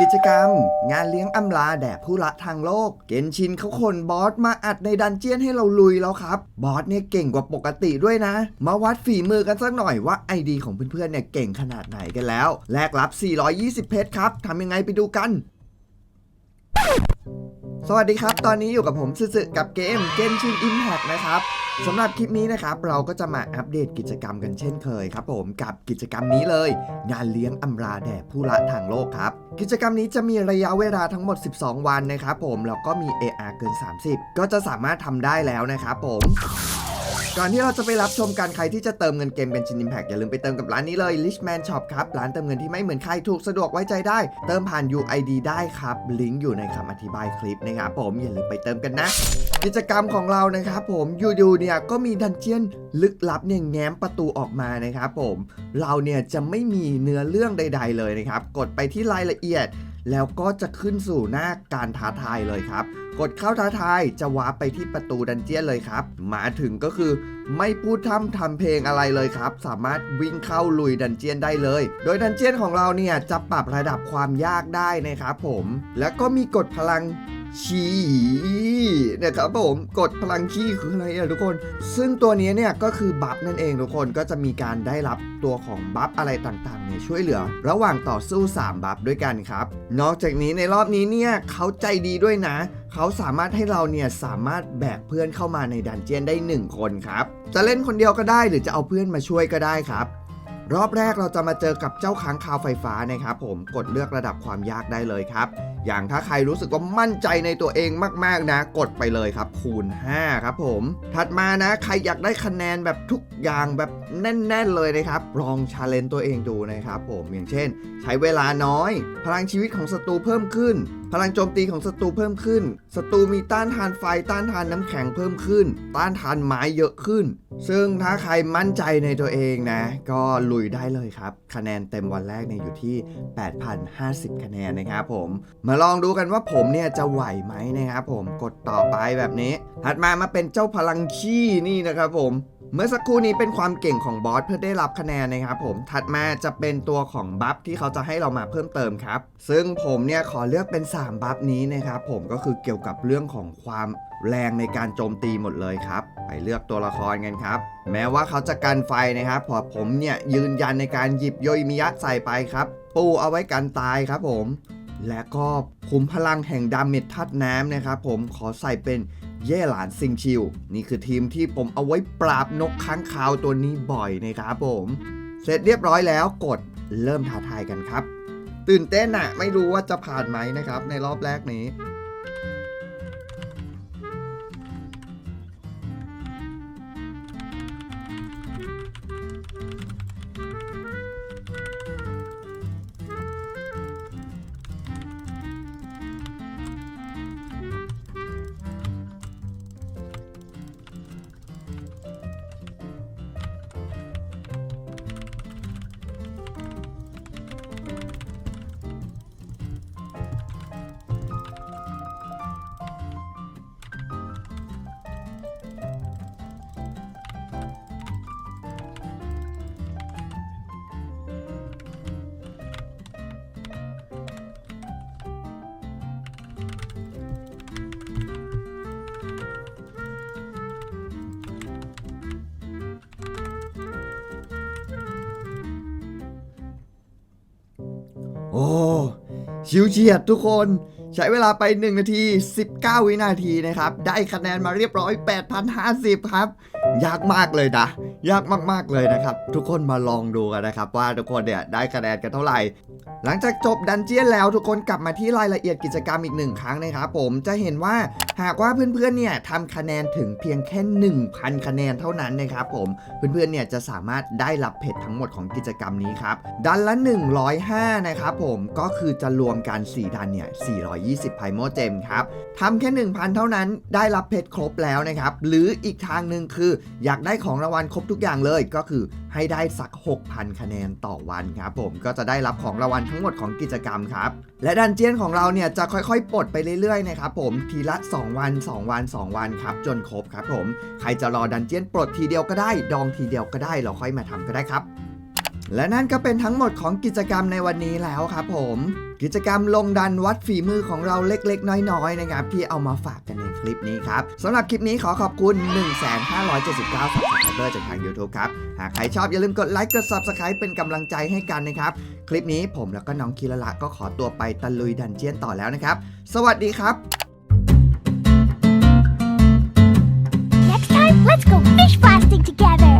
กิจกรรม งานเลี้ยงอำลาแด่ผู้ละทางโลก เกนชินเขาขนบอสมาอัดในดันเจียนให้เราลุยแล้วครับ บอสเนี่ยเก่งกว่าปกติด้วยนะ มาวัดฝีมือกันสักหน่อยว่าไอดีของเพื่อนๆเนี่ยเก่งขนาดไหนกันแล้ว แลกรับ 420 เพชรครับทำยังไงไปดูกัน สวัสดีครับ ตอนนี้อยู่กับผมซึซึกับเกม Genshin Impact นะครับสำหรับคลิปนี้นะครับ เราก็จะมาอัปเดตกิจกรรมกันเช่นเคยครับผมกับกิจกรรมนี้เลย งานเลี้ยงอำลาแด่ผู้ละทางโลกครับ กิจกรรมนี้จะมีระยะเวลาทั้งหมด 12 วันนะครับผมแล้วก็มี AR เกิน 30 ก็จะสามารถทำได้แล้วนะครับผม ก่อนที่เราจะไปรับชมกันใครที่จะเติมเงินเกมเป็นชิน Impact อย่าลืมไปเติมกับร้านนี้เลย Richman Shop ครับ ร้านเติมเงินที่ไม่เหมือนใครถูกสะดวกไว้ใจได้ เติมผ่าน UID ได้ครับ ลิงก์อยู่ในคำอธิบายคลิปนะครับผมอย่าลืมไปเติมกันนะ กิจกรรมของเรานะครับผมอยู่ๆเนี่ยก็มีดันเจียนลึกลับเนี่ยแง้มประตูออกมานะครับผมเราเนี่ยจะไม่มีเนื้อเรื่องใด ๆ เลยนะครับกดไปที่รายละเอียด แล้วก็จะขึ้นสู่หน้าการท้าทายเลยครับ กดเข้าท้าทายจะวาร์ปไปที่ประตูดันเจียนเลยครับ มาถึงก็คือไม่พูดทำทำเพลงอะไรเลยครับ สามารถวิ่งเข้าลุยดันเจียนได้เลย โดยดันเจียนของเราเนี่ยจะปรับระดับความยากได้นะครับผม แล้วก็มีกดพลัง ชีเนี่ยครับผมกดพลังชีคืออะไรอะทุกคน ซึ่งตัวนี้เนี่ยก็คือบัฟนั่นเองทุกคนก็จะมีการได้รับตัวของบัฟอะไรต่างๆเนี่ยช่วยเหลือ ระหว่างต่อสู้ 3 บัฟด้วยกันครับ นอกจากนี้ในรอบนี้เนี่ยเขาใจดีด้วยนะเขาสามารถให้เราเนี่ยสามารถแบกเพื่อนเข้ามาในดันเจียนได้ 1 คนครับ จะเล่นคนเดียวก็ได้หรือจะเอาเพื่อนมาช่วยก็ได้ครับ รอบแรกเราจะมาเจอกับเจ้าค้างคาวไฟฟ้านะครับผมกดเลือกระดับความยากได้เลยครับ อย่างถ้าใครรู้สึกว่ามั่นใจในตัวเองมากๆนะ กดไปเลยครับ คูณ 5 ครับผม ถัดมานะใครอยากได้คะแนนแบบทุกอย่างแบบแน่น ๆ เลยนะครับลองชาเลนตัวเองดูนะครับผมอย่างเช่น ใช้เวลาน้อย พลังชีวิตของศัตรูเพิ่มขึ้น พลังโจมตีของศัตรูเพิ่มขึ้นศัตรูมีต้านทานไฟต้านทานน้ำแข็งเพิ่มขึ้น ต้านทานไม้เยอะขึ้น ซึ่งถ้าใครมั่นใจในตัวเองนะ ก็ลุยได้เลยครับ คะแนนเต็มวันแรกเนี่ยอยู่ที่ 8,050 คะแนนนะครับผม มาลองดูกันว่าผมเนี่ยจะไหวไหมนะครับผมกดต่อไปแบบนี้ถัดมามาเป็นเจ้าพลังขี้นี่นะครับผม เมื่อสักครู่นี้เป็นความเก่งของบอสเพื่อได้รับคะแนนนะครับผมถัดมาจะเป็นตัวของบัฟที่เขาจะให้เรามาเพิ่มเติมครับ ซึ่งผมเนี่ยขอเลือกเป็น 3 บัฟนี้นะครับผมก็คือเกี่ยวกับเรื่องของความแรงในการโจมตีหมดเลยครับ ไปเลือกตัวละครกันครับ แม้ว่าเขาจะกันไฟนะครับพอผมเนี่ยยืนยันในการหยิบโยยมิยะใส่ไปครับ ปูเอาไว้กันตายครับผม และก็ขุมพลังแห่งดาเมจทัดน้ำนะครับผมขอใส่เป็น เย่หลานซิงชิว นี่คือทีมที่ผมเอาไว้ปราบนกค้างคาวตัวนี้บ่อยนะครับผม เสร็จเรียบร้อยแล้วกดเริ่มท้าทายกันครับ ตื่นเต้นอะไม่รู้ว่าจะผ่านไหมนะครับในรอบแรกนี้ โอ้ชิวเฉียดทุกคนใช้เวลาไป 1 นาที 19 วินาทีนะครับ ได้คะแนนมาเรียบร้อย 8,050 ครับ ยากมากเลยนะ ยากมากๆเลยนะครับ ทุกคนมาลองดูกันนะครับ ว่าทุกคนเนี่ยได้คะแนนกันเท่าไหร่ หลังจากจบดันเจียนแล้วทุกคนกลับมาที่รายละเอียดกิจกรรมอีกหนึ่งครั้งนะครับผมจะเห็นว่าหากว่าเพื่อนๆเนี่ยทำคะแนนถึงเพียงแค่ 1,000 คะแนนเท่านั้นนะครับผมเพื่อนๆเนี่ยจะสามารถได้รับเพชรทั้งหมดของกิจกรรมนี้ครับดันละ 105 นะครับผมก็คือจะรวมกัน4ดันเนี่ย420ไพโมเจมครับทำแค่ 1,000 เท่านั้นได้รับเพชรครบแล้วนะครับหรืออีกทางหนึ่งคืออยากได้ของรางวัลครบทุกอย่างเลยก็คือให้ได้สัก 6,000 คะแนนต่อวันครับผมก็จะได้รับของรางวัลทั้งหมดของกิจกรรมครับ และดันเจียนของเราเนี่ยจะค่อยๆ ปลดไปเรื่อยๆนะครับผมทีละ 2 วัน 2 วัน 2 วันครับจนครบครับผมใครจะรอดันเจียนปลดทีเดียวก็ได้ ดองทีเดียวก็ได้เราค่อยมาทำก็ได้ครับและนั่นก็เป็นทั้งหมดของกิจกรรมในวันนี้แล้วครับผม กิจกรรมลงดันวัดฝีมือของเราเล็กๆ น้อยๆนะครับที่เอามาฝากกันใน คลิปนี้ครับสำหรับคลิปนี้ขอขอบคุณ 1,579 subscriber จากทาง YouTube ครับ หากใครชอบอย่าลืมกดไลค์กด subscribe เป็นกำลังใจให้กันนะครับ คลิปนี้ผมแล้วก็น้องคิรละก็ขอตัวไปตะลุยดันเจียนต่อแล้วนะครับ สวัสดีครับ Next time, let's go fish blasting together.